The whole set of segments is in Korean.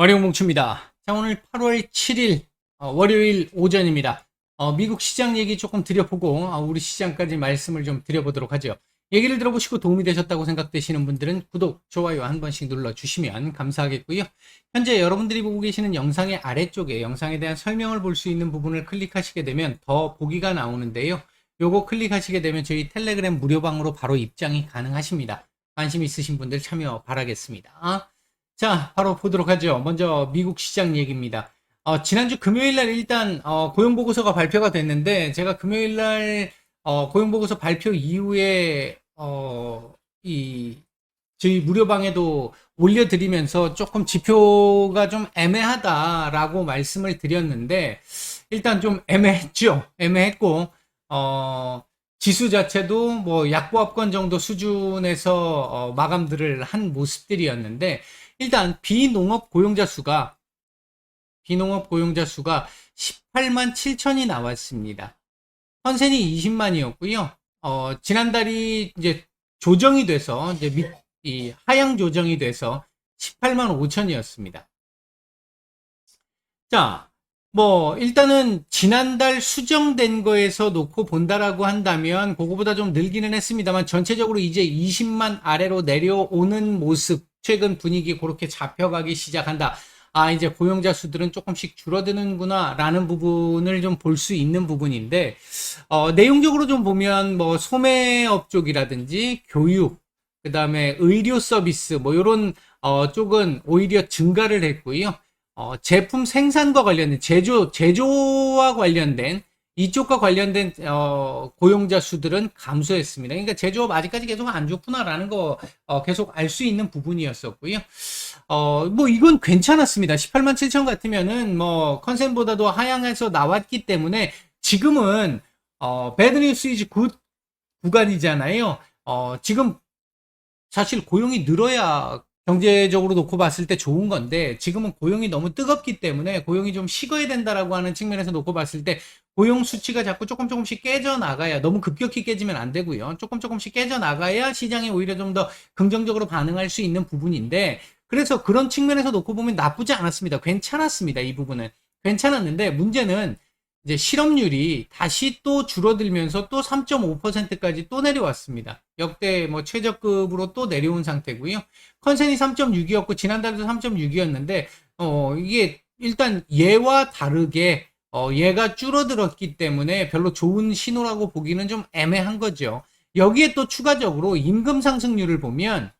월요봉추입니다. 자, 오늘 8월 7일 어, 월요일 오전입니다. 어, 미국 시장 얘기 조금 드려보고 어, 우리 시장까지 말씀을 좀 드려보도록 하죠. 얘기를 들어보시고 도움이 되셨다고 생각되시는 분들은 구독, 좋아요 한 번씩 눌러주시면 감사하겠고요. 현재 여러분들이 보고 계시는 영상의 아래쪽에 영상에 대한 설명을 볼 수 있는 부분을 클릭하시게 되면 더 보기가 나오는데요. 요거 클릭하시게 되면 저희 텔레그램 무료방으로 바로 입장이 가능하십니다. 관심 있으신 분들 참여 바라겠습니다. 자, 바로 보도록 하죠. 먼저 미국 시장 얘기입니다. 어, 지난주 금요일 날 일단 어, 고용 보고서가 발표가 됐는데 제가 금요일 날 어, 고용 보고서 발표 이후에 어, 이 저희 무료방에도 올려드리면서 조금 지표가 좀 애매하다라고 말씀을 드렸는데 일단 좀 애매했죠. 애매했고 어, 지수 자체도 뭐 약보합권 정도 수준에서 어, 마감들을 한 모습들이었는데 일단 비농업 고용자 수가 비농업 고용자 수가 18만 7천이 나왔습니다. 컨센이 20만이었고요. 어, 지난달이 이제 조정이 돼서 이제 밑, 이 하향 조정이 돼서 18만 5천이었습니다. 자, 뭐 일단은 지난달 수정된 거에서 놓고 본다라고 한다면 그거보다 좀 늘기는 했습니다만 전체적으로 이제 20만 아래로 내려오는 모습 최근 분위기 그렇게 잡혀가기 시작한다. 아, 이제 고용자 수들은 조금씩 줄어드는구나, 라는 부분을 좀 볼 수 있는 부분인데, 어, 내용적으로 좀 보면, 뭐, 소매업 쪽이라든지, 교육, 그 다음에 의료 서비스, 뭐, 요런, 어, 쪽은 오히려 증가를 했고요. 어, 제품 생산과 관련된, 제조, 제조와 관련된, 이쪽과 관련된 어, 고용자 수들은 감소했습니다. 그러니까 제조업 아직까지 계속 안 좋구나라는 거 어, 계속 알 수 있는 부분이었었고요. 어, 뭐 이건 괜찮았습니다. 18만 7천 같으면은 뭐 컨센보다도 하향해서 나왔기 때문에 지금은 어, 배드 뉴스 이즈 굿 구간이잖아요. 어, 지금 사실 고용이 늘어야 경제적으로 놓고 봤을 때 좋은 건데 지금은 고용이 너무 뜨겁기 때문에 고용이 좀 식어야 된다라고 하는 측면에서 놓고 봤을 때 고용 수치가 자꾸 조금 조금씩 깨져 나가야 너무 급격히 깨지면 안 되고요. 조금 조금씩 깨져 나가야 시장이 오히려 좀 더 긍정적으로 반응할 수 있는 부분인데 그래서 그런 측면에서 놓고 보면 나쁘지 않았습니다. 괜찮았습니다. 이 부분은 괜찮았는데 문제는 이제 실업률이 다시 또 줄어들면서 또 3.5%까지 또 내려왔습니다. 역대 뭐 최저급으로 또 내려온 상태고요. 컨센이 3.6이었고 지난달에도 3.6이었는데 어 이게 일단 얘와 다르게 어 얘가 줄어들었기 때문에 별로 좋은 신호라고 보기는 좀 애매한 거죠. 여기에 또 추가적으로 임금 상승률을 보면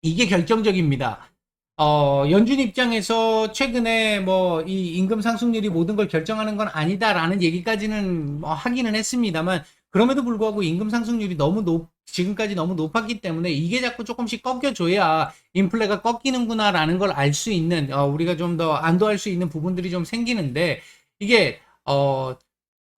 이게 결정적입니다. 어, 연준 입장에서 최근에 뭐 이 임금 상승률이 모든 걸 결정하는 건 아니다라는 얘기까지는 뭐 하기는 했습니다만 그럼에도 불구하고 임금 상승률이 너무 높 지금까지 너무 높았기 때문에 이게 자꾸 조금씩 꺾여줘야 인플레가 꺾이는구나라는 걸 알 수 있는 어, 우리가 좀 더 안도할 수 있는 부분들이 좀 생기는데 이게 어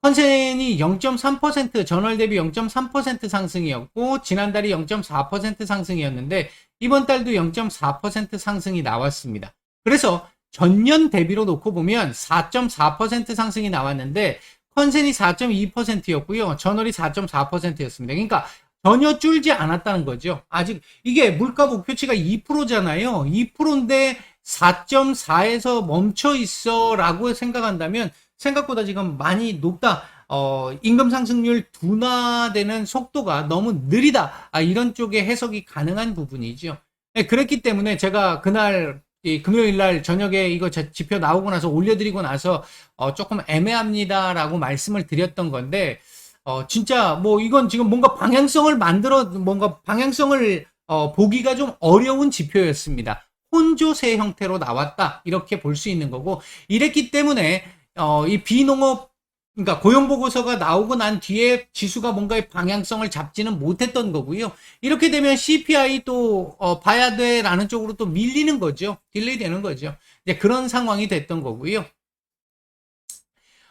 컨센이 0.3% 전월 대비 0.3% 상승이었고 지난달이 0.4% 상승이었는데 이번 달도 0.4% 상승이 나왔습니다. 그래서 전년 대비로 놓고 보면 4.4% 상승이 나왔는데 컨센이 4.2%였고요. 전월이 4.4%였습니다. 그러니까 전혀 줄지 않았다는 거죠. 아직 이게 물가 목표치가 2%잖아요. 2%인데 4.4에서 멈춰 있어라고 생각한다면 생각보다 지금 많이 높다. 어, 임금 상승률 둔화되는 속도가 너무 느리다. 아, 이런 쪽의 해석이 가능한 부분이죠. 네, 그랬기 때문에 제가 그날 이 금요일 날 저녁에 이거 지표 나오고 나서 올려드리고 나서 어, 조금 애매합니다라고 말씀을 드렸던 건데 어, 진짜 뭐 이건 지금 뭔가 방향성을 만들어 뭔가 방향성을 어, 보기가 좀 어려운 지표였습니다. 혼조세 형태로 나왔다 이렇게 볼 수 있는 거고 이랬기 때문에 어, 이 비농업 그러니까 고용 보고서가 나오고 난 뒤에 지수가 뭔가의 방향성을 잡지는 못했던 거고요. 이렇게 되면 CPI 또 어, 봐야 돼라는 쪽으로 또 밀리는 거죠. 딜레이 되는 거죠. 이제 그런 상황이 됐던 거고요.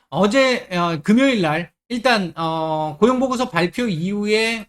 어제 어, 금요일 날 일단 어, 고용 보고서 발표 이후에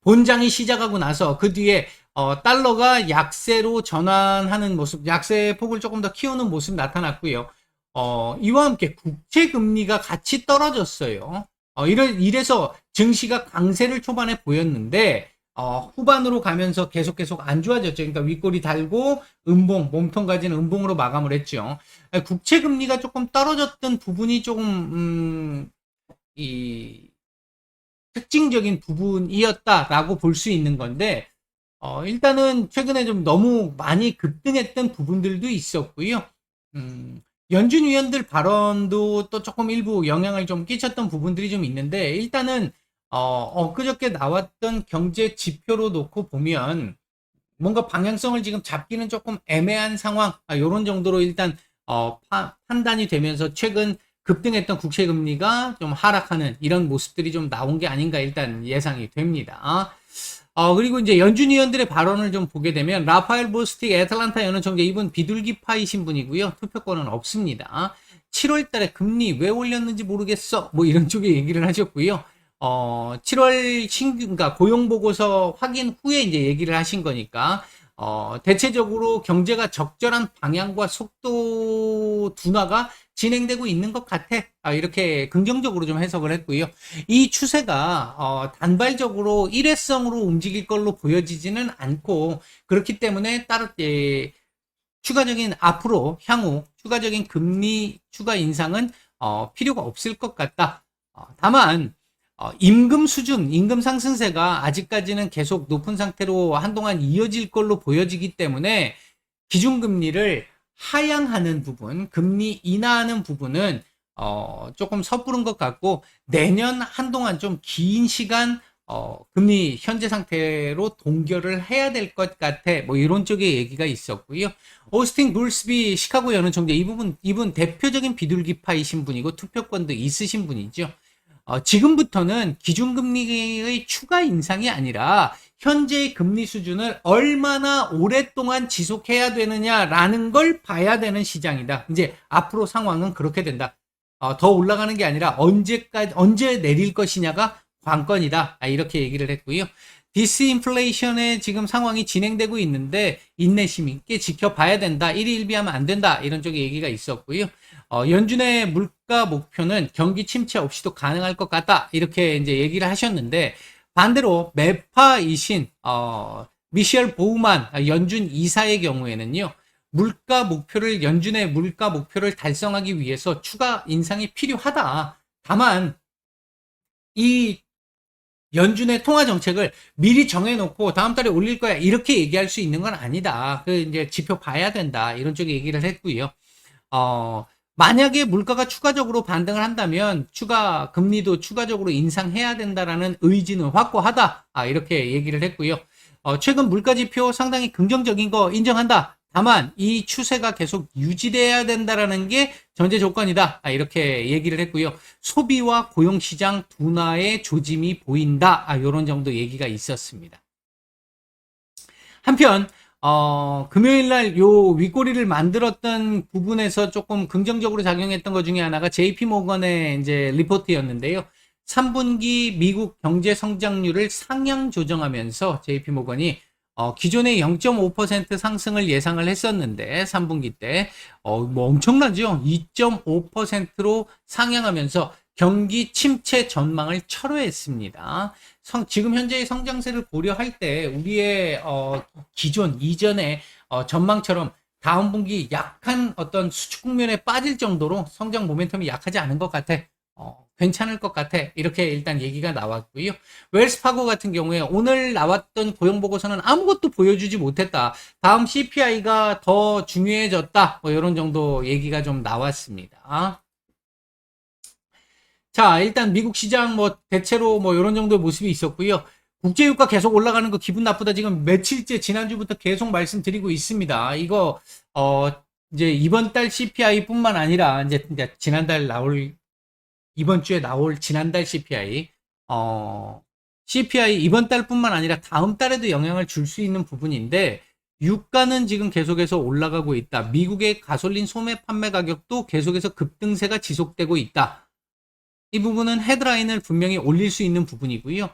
본장이 시작하고 나서 그 뒤에 어, 달러가 약세로 전환하는 모습, 약세 폭을 조금 더 키우는 모습 나타났고요. 어, 이와 함께 국채 금리가 같이 떨어졌어요. 어, 이래, 이래서 증시가 강세를 초반에 보였는데, 어, 후반으로 가면서 계속 계속 안 좋아졌죠. 그러니까 윗골이 달고 음봉, 몸통 가진 음봉으로 마감을 했죠. 국채 금리가 조금 떨어졌던 부분이 조금 음, 이 특징적인 부분이었다라고 볼 수 있는 건데 어, 일단은 최근에 좀 너무 많이 급등했던 부분들도 있었고요. 음, 연준 위원들 발언도 또 조금 일부 영향을 좀 끼쳤던 부분들이 좀 있는데 일단은 어, 엊그저께 나왔던 경제 지표로 놓고 보면 뭔가 방향성을 지금 잡기는 조금 애매한 상황, 아, 이런 정도로 일단 어, 파, 판단이 되면서 최근 급등했던 국채 금리가 좀 하락하는 이런 모습들이 좀 나온 게 아닌가 일단 예상이 됩니다. 어, 그리고 이제 연준 위원들의 발언을 좀 보게 되면 라파엘 보스틱 애틀란타 연은 총재 이분 비둘기파이신 분이고요. 투표권은 없습니다. 7월 달에 금리 왜 올렸는지 모르겠어. 뭐 이런 쪽에 얘기를 하셨고요. 어, 7월 신규, 그러니까 고용 보고서 확인 후에 이제 얘기를 하신 거니까, 어, 대체적으로 경제가 적절한 방향과 속도 둔화가 진행되고 있는 것 같아. 아, 이렇게 긍정적으로 좀 해석을 했고요. 이 추세가, 어, 단발적으로 일회성으로 움직일 걸로 보여지지는 않고, 그렇기 때문에 따로, 예, 추가적인 앞으로 향후 추가적인 금리 추가 인상은 어, 필요가 없을 것 같다. 어, 다만 어, 임금 수준, 임금 상승세가 아직까지는 계속 높은 상태로 한동안 이어질 걸로 보여지기 때문에 기준금리를 하향하는 부분, 금리 인하하는 부분은 어, 조금 섣부른 것 같고 내년 한동안 좀 긴 시간 어, 금리 현재 상태로 동결을 해야 될 것 같아. 뭐 이런 쪽의 얘기가 있었고요. 오스틴 굴스비 시카고 연은 총재 이 부분 이분 대표적인 비둘기파이신 분이고 투표권도 있으신 분이죠. 어, 지금부터는 기준금리의 추가 인상이 아니라 현재의 금리 수준을 얼마나 오랫동안 지속해야 되느냐라는 걸 봐야 되는 시장이다. 이제 앞으로 상황은 그렇게 된다. 어, 더 올라가는 게 아니라 언제까지 언제 내릴 것이냐가 관건이다. 아, 이렇게 얘기를 했고요. 디스인플레이션의 지금 상황이 진행되고 있는데 인내심 있게 지켜봐야 된다. 1위 1비하면 안 된다. 이런 쪽의 얘기가 있었고요. 어, 연준의 물가 목표는 경기 침체 없이도 가능할 것 같다. 이렇게 이제 얘기를 하셨는데 반대로 매파이신 어, 미셸 보우만 연준 이사의 경우에는요. 물가 목표를 연준의 물가 목표를 달성하기 위해서 추가 인상이 필요하다. 다만 이 연준의 통화 정책을 미리 정해놓고 다음 달에 올릴 거야 이렇게 얘기할 수 있는 건 아니다. 그 이제 지표 봐야 된다 이런 쪽에 얘기를 했고요. 어 만약에 물가가 추가적으로 반등을 한다면 추가 금리도 추가적으로 인상해야 된다라는 의지는 확고하다. 아 이렇게 얘기를 했고요. 어, 최근 물가 지표 상당히 긍정적인 거 인정한다. 다만 이 추세가 계속 유지돼야 된다라는 게 전제 조건이다. 아, 이렇게 얘기를 했고요. 소비와 고용 시장 둔화의 조짐이 보인다. 아, 요런 정도 얘기가 있었습니다. 한편 어, 금요일 날 요 윗꼬리를 만들었던 부분에서 조금 긍정적으로 작용했던 것 중에 하나가 JP 모건의 이제 리포트였는데요. 3분기 미국 경제 성장률을 상향 조정하면서 JP 모건이 어, 기존의 0.5% 상승을 예상을 했었는데 3분기 때 어, 뭐 엄청나죠. 2.5%로 상향하면서 경기 침체 전망을 철회했습니다. 성, 지금 현재의 성장세를 고려할 때 우리의 어, 기존 이전의 어, 전망처럼 다음 분기 약한 어떤 수축 국면에 빠질 정도로 성장 모멘텀이 약하지 않은 것 같아. 어, 괜찮을 것 같아. 이렇게 일단 얘기가 나왔고요. 웰스파고 같은 경우에 오늘 나왔던 고용 보고서는 아무것도 보여주지 못했다. 다음 CPI가 더 중요해졌다. 뭐 이런 정도 얘기가 좀 나왔습니다. 자, 일단 미국 시장 뭐 대체로 뭐 이런 정도의 모습이 있었고요. 국제유가 계속 올라가는 거 기분 나쁘다. 지금 며칠째 지난주부터 계속 말씀드리고 있습니다. 이거 어 이제 이번 달 CPI뿐만 아니라 이제 지난달 나올 이번 주에 나올 지난달 CPI, 어, CPI 이번 달뿐만 아니라 다음 달에도 영향을 줄 수 있는 부분인데, 유가는 지금 계속해서 올라가고 있다. 미국의 가솔린 소매 판매 가격도 계속해서 급등세가 지속되고 있다. 이 부분은 헤드라인을 분명히 올릴 수 있는 부분이고요.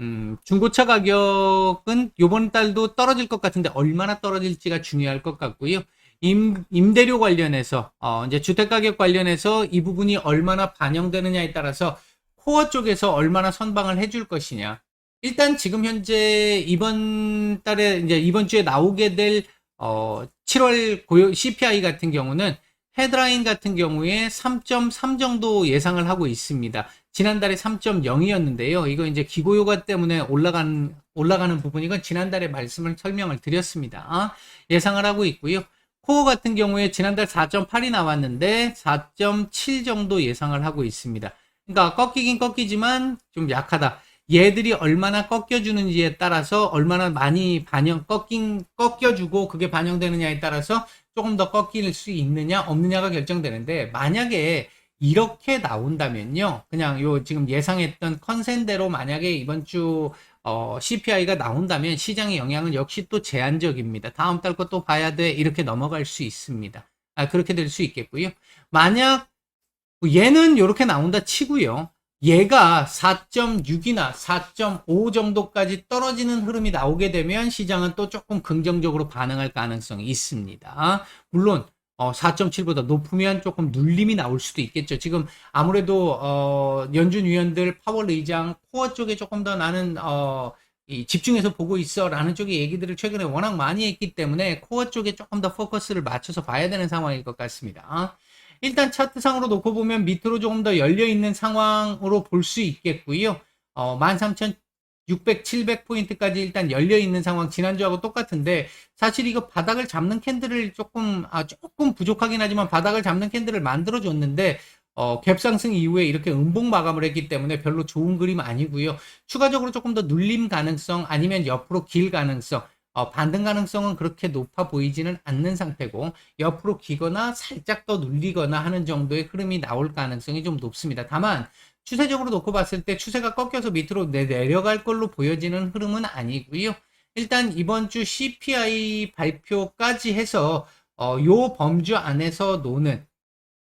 음, 중고차 가격은 이번 달도 떨어질 것 같은데 얼마나 떨어질지가 중요할 것 같고요. 임, 임대료 관련해서 어, 이제 주택 가격 관련해서 이 부분이 얼마나 반영되느냐에 따라서 코어 쪽에서 얼마나 선방을 해줄 것이냐 일단 지금 현재 이번 달에 이제 이번 주에 나오게 될 어, 7월 고용 CPI 같은 경우는 헤드라인 같은 경우에 3.3 정도 예상을 하고 있습니다. 지난달에 3.0이었는데요. 이거 이제 기고요가 때문에 올라간 올라가는 부분이건 지난달에 말씀을 설명을 드렸습니다. 아, 예상을 하고 있고요. 코어 같은 경우에 지난달 4.8이 나왔는데 4.7 정도 예상을 하고 있습니다. 그러니까 꺾이긴 꺾이지만 좀 약하다. 얘들이 얼마나 꺾여주는지에 따라서 얼마나 많이 반영 꺾인 꺾여주고 그게 반영되느냐에 따라서 조금 더 꺾일 수 있느냐 없느냐가 결정되는데 만약에 이렇게 나온다면요 그냥 요 지금 예상했던 컨센대로 만약에 이번 주 어, CPI가 나온다면 시장의 영향은 역시 또 제한적입니다. 다음 달 것도 봐야 돼 이렇게 넘어갈 수 있습니다. 아 그렇게 될 수 있겠고요. 만약 얘는 이렇게 나온다 치고요. 얘가 4.6이나 4.5 정도까지 떨어지는 흐름이 나오게 되면 시장은 또 조금 긍정적으로 반응할 가능성이 있습니다. 물론 어, 4.7보다 높으면 조금 눌림이 나올 수도 있겠죠. 지금 아무래도 어, 연준 위원들 파월 의장 코어 쪽에 조금 더 나는 어, 이 집중해서 보고 있어라는 쪽의 얘기들을 최근에 워낙 많이 했기 때문에 코어 쪽에 조금 더 포커스를 맞춰서 봐야 되는 상황일 것 같습니다. 일단 차트상으로 놓고 보면 밑으로 조금 더 열려 있는 상황으로 볼 수 있겠고요. 어, 13,600, 700포인트까지 일단 열려 있는 상황 지난주하고 똑같은데 사실 이거 바닥을 잡는 캔들을 조금 아, 조금 부족하긴 하지만 바닥을 잡는 캔들을 만들어 줬는데 어, 갭상승 이후에 이렇게 음봉 마감을 했기 때문에 별로 좋은 그림 아니고요. 추가적으로 조금 더 눌림 가능성 아니면 옆으로 길 가능성 어, 반등 가능성은 그렇게 높아 보이지는 않는 상태고 옆으로 기거나 살짝 더 눌리거나 하는 정도의 흐름이 나올 가능성이 좀 높습니다. 다만 추세적으로 놓고 봤을 때 추세가 꺾여서 밑으로 내, 내려갈 걸로 보여지는 흐름은 아니고요. 일단 이번 주 CPI 발표까지 해서 어, 요 범주 안에서 노는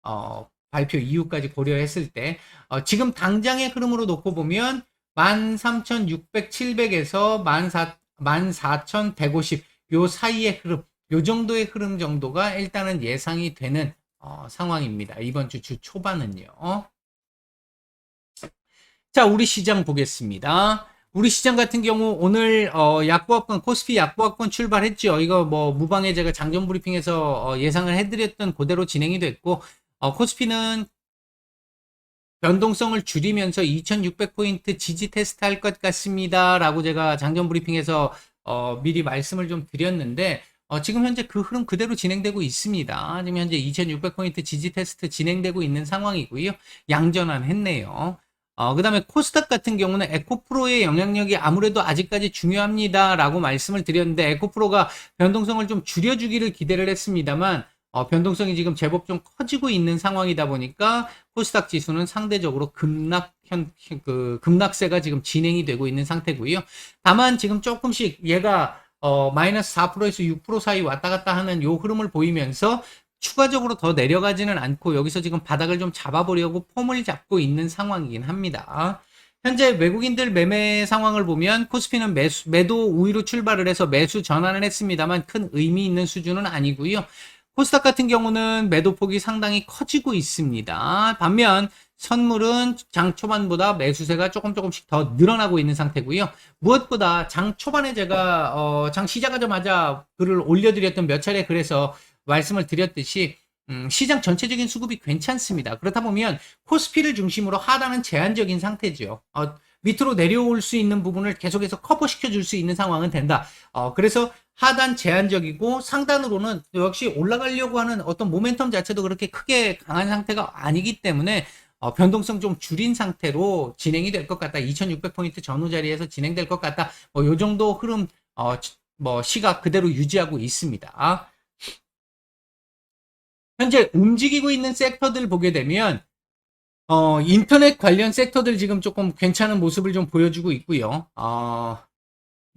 어, 발표 이후까지 고려했을 때 어, 지금 당장의 흐름으로 놓고 보면 13,600, 700에서 14, 14,150 요 사이의 흐름, 요 정도의 흐름 정도가 일단은 예상이 되는 어, 상황입니다. 이번 주 주 초반은요. 자, 우리 시장 보겠습니다. 우리 시장 같은 경우 오늘 어, 약보합권 코스피 약보합권 출발했죠. 이거 뭐 무방에 제가 장전 브리핑에서 어, 예상을 해드렸던 그대로 진행이 됐고 어, 코스피는 변동성을 줄이면서 2600포인트 지지 테스트 할 것 같습니다. 라고 제가 장전 브리핑에서 어, 미리 말씀을 좀 드렸는데 어, 지금 현재 그 흐름 그대로 진행되고 있습니다. 지금 현재 2600포인트 지지 테스트 진행되고 있는 상황이고요. 양전환 했네요. 어, 그 다음에 코스닥 같은 경우는 에코프로의 영향력이 아무래도 아직까지 중요합니다. 라고 말씀을 드렸는데 에코프로가 변동성을 좀 줄여주기를 기대를 했습니다만 어, 변동성이 지금 제법 좀 커지고 있는 상황이다 보니까 코스닥 지수는 상대적으로 급락 현, 그 급락세가 지금 진행이 되고 있는 상태고요. 다만 지금 조금씩 얘가 어, 마이너스 4%에서 6% 사이 왔다 갔다 하는 요 흐름을 보이면서 추가적으로 더 내려가지는 않고 여기서 지금 바닥을 좀 잡아보려고 폼을 잡고 있는 상황이긴 합니다. 현재 외국인들 매매 상황을 보면 코스피는 매수, 매도 우위로 출발을 해서 매수 전환을 했습니다만 큰 의미 있는 수준은 아니고요. 코스닥 같은 경우는 매도폭이 상당히 커지고 있습니다. 반면 선물은 장 초반보다 매수세가 조금 조금씩 더 늘어나고 있는 상태고요. 무엇보다 장 초반에 제가 어, 장 시작하자마자 글을 올려드렸던 몇 차례 그래서 말씀을 드렸듯이 음, 시장 전체적인 수급이 괜찮습니다. 그렇다 보면 코스피를 중심으로 하단은 제한적인 상태죠. 어, 밑으로 내려올 수 있는 부분을 계속해서 커버시켜 줄 수 있는 상황은 된다. 어, 그래서 하단 제한적이고 상단으로는 역시 올라가려고 하는 어떤 모멘텀 자체도 그렇게 크게 강한 상태가 아니기 때문에 어, 변동성 좀 줄인 상태로 진행이 될 것 같다. 2600포인트 전후 자리에서 진행될 것 같다. 뭐, 요 정도 흐름, 어, 뭐, 시각 그대로 유지하고 있습니다. 현재 움직이고 있는 섹터들 보게 되면, 어, 인터넷 관련 섹터들 지금 조금 괜찮은 모습을 좀 보여주고 있고요. 어,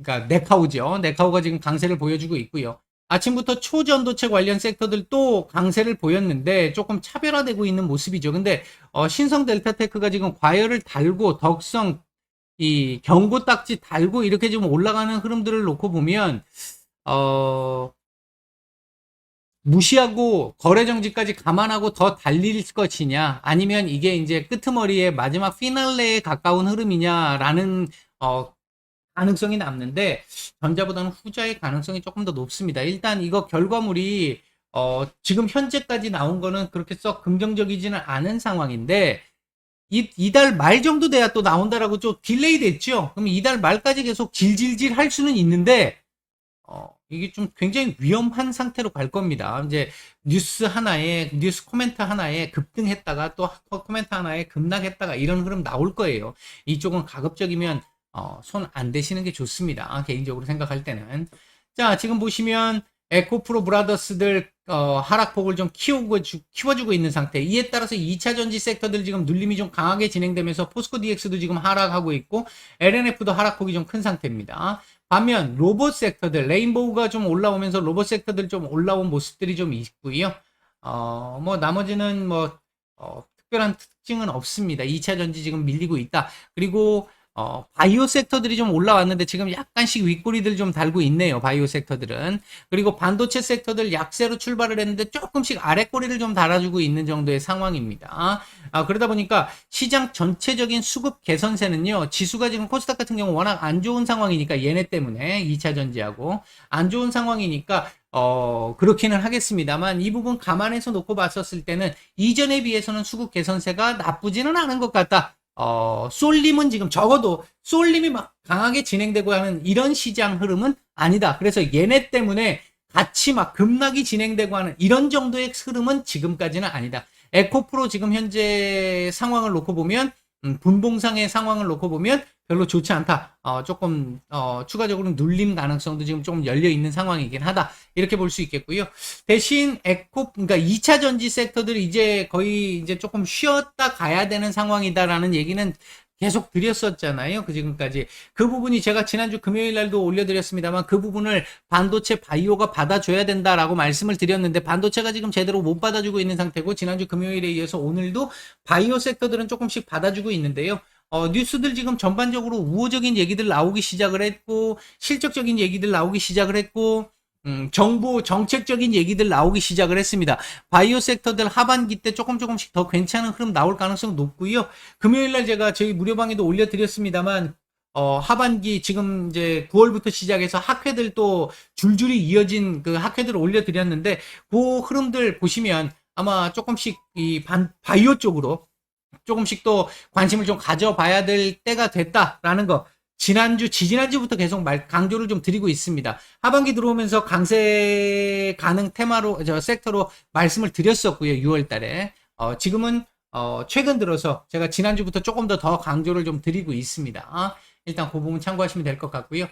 그러니까 네카우죠. 네카우가 지금 강세를 보여주고 있고요. 아침부터 초전도체 관련 섹터들 또 강세를 보였는데 조금 차별화되고 있는 모습이죠. 근데 어, 신성 델타테크가 지금 과열을 달고 덕성 이 경고 딱지 달고 이렇게 좀 올라가는 흐름들을 놓고 보면 어 무시하고 거래 정지까지 감안하고 더 달릴 것이냐 아니면 이게 이제 끄트머리의 마지막 피날레에 가까운 흐름이냐라는 어 가능성이 남는데 전자보다는 후자의 가능성이 조금 더 높습니다. 일단 이거 결과물이 어, 지금 현재까지 나온 거는 그렇게 썩 긍정적이지는 않은 상황인데 이, 이달 말 정도 돼야 또 나온다라고 좀 딜레이 됐죠? 그럼 이달 말까지 계속 질질질 할 수는 있는데, 어, 이게 좀 굉장히 위험한 상태로 갈 겁니다. 이제 뉴스 하나에, 뉴스 코멘트 하나에 급등했다가 또 코멘트 하나에 급락했다가 이런 흐름 나올 거예요. 이쪽은 가급적이면, 어, 손 안 대시는 게 좋습니다. 개인적으로 생각할 때는. 자, 지금 보시면, 에코프로 브라더스들 어, 하락폭을 좀 키우고 주, 키워주고 있는 상태. 이에 따라서 2차 전지 섹터들 지금 눌림이 좀 강하게 진행되면서 포스코 DX도 지금 하락하고 있고 LNF도 하락폭이 좀 큰 상태입니다. 반면 로봇 섹터들 레인보우가 좀 올라오면서 로봇 섹터들 좀 올라온 모습들이 좀 있고요. 어, 뭐 나머지는 뭐 어, 특별한 특징은 없습니다. 2차 전지 지금 밀리고 있다. 그리고 어, 바이오 섹터들이 좀 올라왔는데 지금 약간씩 윗꼬리들 좀 달고 있네요. 바이오 섹터들은. 그리고 반도체 섹터들 약세로 출발을 했는데 조금씩 아래꼬리를 좀 달아주고 있는 정도의 상황입니다. 아, 그러다 보니까 시장 전체적인 수급 개선세는요. 지수가 지금 코스닥 같은 경우 워낙 안 좋은 상황이니까 얘네 때문에 2차 전지하고 안 좋은 상황이니까 어, 그렇기는 하겠습니다만 이 부분 감안해서 놓고 봤었을 때는 이전에 비해서는 수급 개선세가 나쁘지는 않은 것 같다. 어, 쏠림은 지금 적어도 쏠림이 막 강하게 진행되고 하는 이런 시장 흐름은 아니다. 그래서 얘네 때문에 같이 막 급락이 진행되고 하는 이런 정도의 흐름은 지금까지는 아니다. 에코프로 지금 현재 상황을 놓고 보면 음, 분봉상의 상황을 놓고 보면 별로 좋지 않다. 어, 조금 어, 추가적으로 눌림 가능성도 지금 좀 열려 있는 상황이긴 하다. 이렇게 볼 수 있겠고요. 대신 에코 그러니까 2차 전지 섹터들이 이제 거의 이제 조금 쉬었다 가야 되는 상황이다라는 얘기는 계속 드렸었잖아요. 그 지금까지. 그 부분이 제가 지난주 금요일 날도 올려드렸습니다만 그 부분을 반도체 바이오가 받아줘야 된다라고 말씀을 드렸는데 반도체가 지금 제대로 못 받아주고 있는 상태고 지난주 금요일에 이어서 오늘도 바이오 섹터들은 조금씩 받아주고 있는데요. 어, 뉴스들 지금 전반적으로 우호적인 얘기들 나오기 시작을 했고 실적적인 얘기들 나오기 시작을 했고 음, 정부 정책적인 얘기들 나오기 시작을 했습니다. 바이오 섹터들 하반기 때 조금 조금씩 더 괜찮은 흐름 나올 가능성 높고요. 금요일 날 제가 저희 무료방에도 올려드렸습니다만 어, 하반기 지금 이제 9월부터 시작해서 학회들 또 줄줄이 이어진 그 학회들을 올려드렸는데 그 흐름들 보시면 아마 조금씩 이 반, 바이오 쪽으로 조금씩 또 관심을 좀 가져봐야 될 때가 됐다라는 거 지난주, 지지난주부터 계속 말, 강조를 좀 드리고 있습니다. 하반기 들어오면서 강세 가능 테마로, 저 섹터로 말씀을 드렸었고요, 6월 달에. 어, 지금은, 어, 최근 들어서 제가 지난주부터 조금 더 더 강조를 좀 드리고 있습니다. 어, 일단 그 부분 참고하시면 될 것 같고요.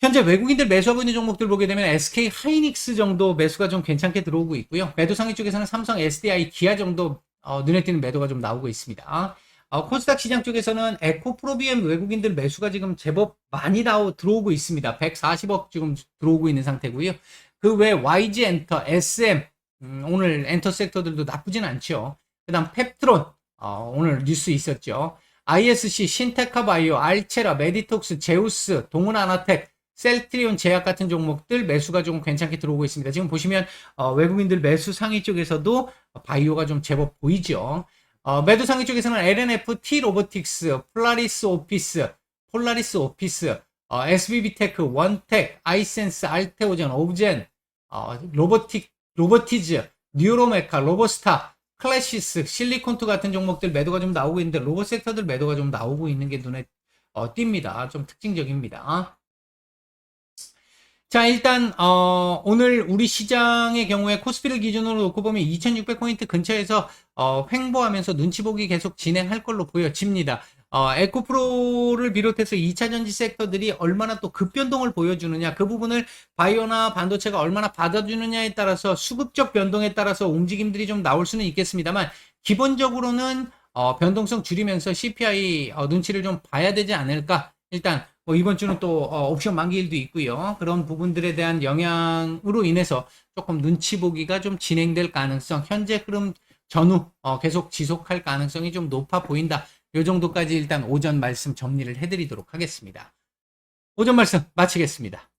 현재 외국인들 매수하고 있는 종목들 보게 되면 SK 하이닉스 정도 매수가 좀 괜찮게 들어오고 있고요. 매도 상위 쪽에서는 삼성, SDI, 기아 정도 어, 눈에 띄는 매도가 좀 나오고 있습니다. 어, 코스닥 시장 쪽에서는 에코프로비엠 외국인들 매수가 지금 제법 많이 나오, 들어오고 있습니다. 140억 지금 들어오고 있는 상태고요. 그 외 YG 엔터, SM, 음, 오늘 엔터 섹터들도 나쁘진 않죠. 그 다음 펩트론, 어, 오늘 뉴스 있었죠. ISC, 신테카 바이오, 알체라, 메디톡스, 제우스, 동훈아나텍, 셀트리온 제약 같은 종목들 매수가 조금 괜찮게 들어오고 있습니다. 지금 보시면 어, 외국인들 매수 상위 쪽에서도 바이오가 좀 제법 보이죠. 어, 매도 상위 쪽에서는 LNF, T 로보틱스, 폴라리스 오피스, 폴라리스 오피스, 어, SBB테크, 원텍, 아이센스, 알테오젠, 오브젠, 어, 로보틱, 로보티즈, 뉴로메카, 로보스타, 클래시스, 실리콘투 같은 종목들 매도가 좀 나오고 있는데 로봇 섹터들 매도가 좀 나오고 있는 게 눈에 어, 띕니다. 좀 특징적입니다. 자, 일단, 어, 오늘 우리 시장의 경우에 코스피를 기준으로 놓고 보면 2600포인트 근처에서, 어, 횡보하면서 눈치 보기 계속 진행할 걸로 보여집니다. 어, 에코프로를 비롯해서 2차 전지 섹터들이 얼마나 또 급변동을 보여주느냐, 그 부분을 바이오나 반도체가 얼마나 받아주느냐에 따라서 수급적 변동에 따라서 움직임들이 좀 나올 수는 있겠습니다만, 기본적으로는, 어, 변동성 줄이면서 CPI 어, 눈치를 좀 봐야 되지 않을까. 일단, 뭐 이번 주는 또 어, 옵션 만기일도 있고요. 그런 부분들에 대한 영향으로 인해서 조금 눈치 보기가 좀 진행될 가능성, 현재 흐름 전후 어, 계속 지속할 가능성이 좀 높아 보인다. 요 정도까지 일단 오전 말씀 정리를 해드리도록 하겠습니다. 오전 말씀 마치겠습니다.